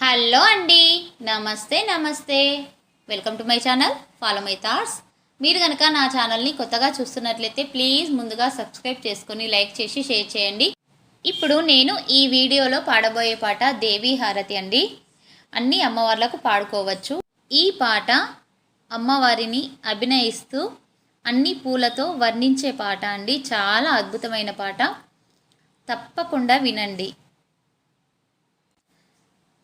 Hello అండి. నమస్తే నమస్తే. Welcome to my channel follow my thoughts మీరు కనుక నా ఛానల్ని కొత్తగా చూస్తున్నట్లయితే ప్లీజ్ ముందుగా సబ్స్క్రైబ్ చేసుకొని లైక్ చేసి షేర్ చేయండి. ఇప్పుడు నేను ఈ వీడియోలో పాడబోయే పాట దేవి హారతి అండి. అన్ని అమ్మవార్లకు పాడుకోవచ్చు. ఈ పాట అమ్మవారిని అభినయిస్తూ అన్ని పూలతో వర్ణించే పాట అండి. చాలా అద్భుతమైన పాట. తప్పకుండా వినండి.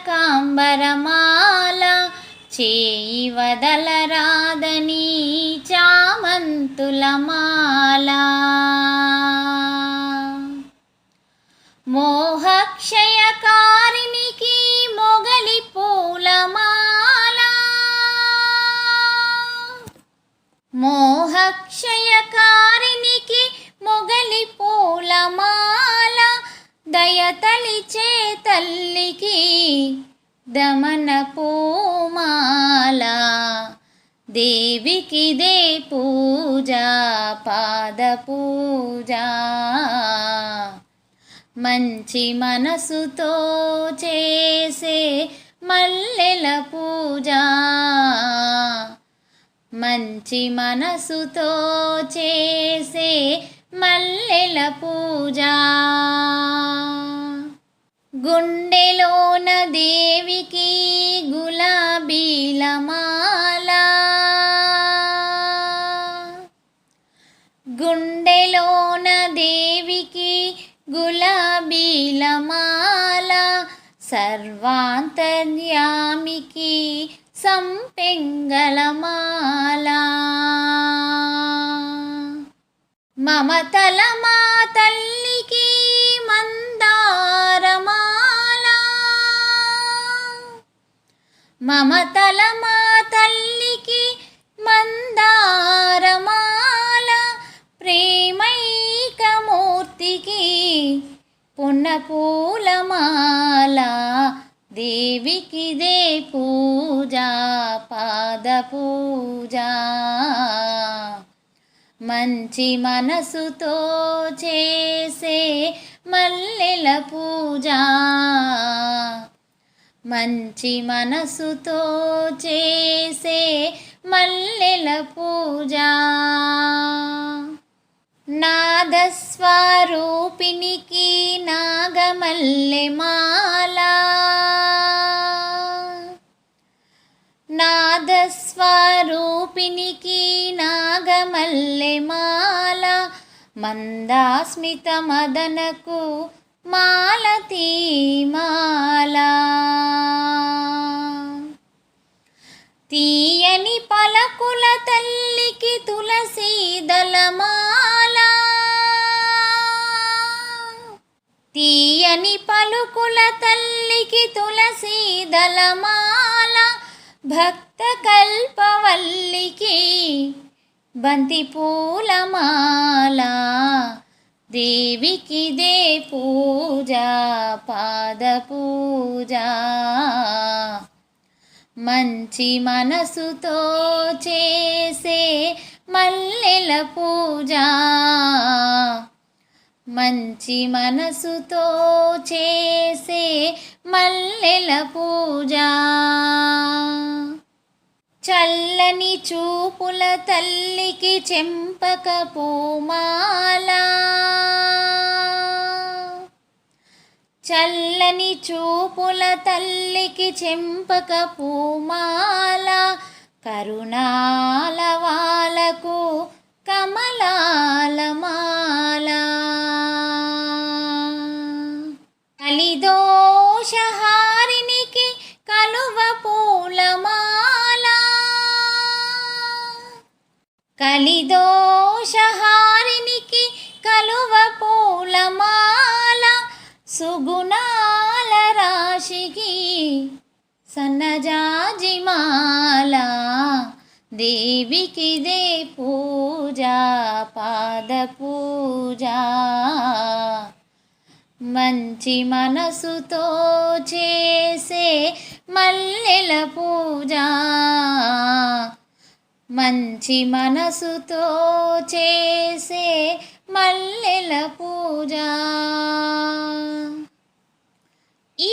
కనకాంబరమాల చేయి వదలరాదని చామంతుల మాల. దమన పూమాల దేవికి దే పూజ పాద పూజ. మంచి మనసుతో చేసే మల్లెల పూజ. మంచి మనసుతో చేసే మల్లెల పూజ. గుండెలోన దేవికి గులాబీల మాల గుండెలోన దేవికి గులాబీల మాల సర్వాంతర్యామికి సంపెంగళ మాల మమతల మా తల్లికి మంద మమతల మా తల్లికి మందారమాల ప్రేమైకమూర్తికి పున్నపూలమాల దేవికి దే పూజ పాద పూజ. మంచి మనసుతో చేసే మల్లెల పూజ. మంచి మనసుతో చేసే మల్లెల పూజ. నాదస్వరూపినికి నాగమల్లె మాల నాదస్వరూపినికి నాగమల్లె మాల మందాస్మిత మదనకు మాలతీమ అని పలుకుల తల్లికి తులసి దళమాల భక్త కల్పవల్లికి బంతి పూలమాల దేవికి దే పూజ పాద పూజ. మంచి మనసుతో చేసే మల్లెల పూజ. మంచి మనసుతో చేసే మల్లెల పూజ. చల్లని చూపుల తల్లికి చెంపక పూమాల. చల్లని చూపుల తల్లికి చెంపక పూమాల. కరుణాల వాలకు కమలాల మాల. సుగుణాల రాశికి సన్నజాజిమాల దేవికిదే పూజ పాద పూజ. మంచి మనసుతో చేసే మల్లెల పూజ. మంచి మనసుతో చేసే మల్లెల పూజ.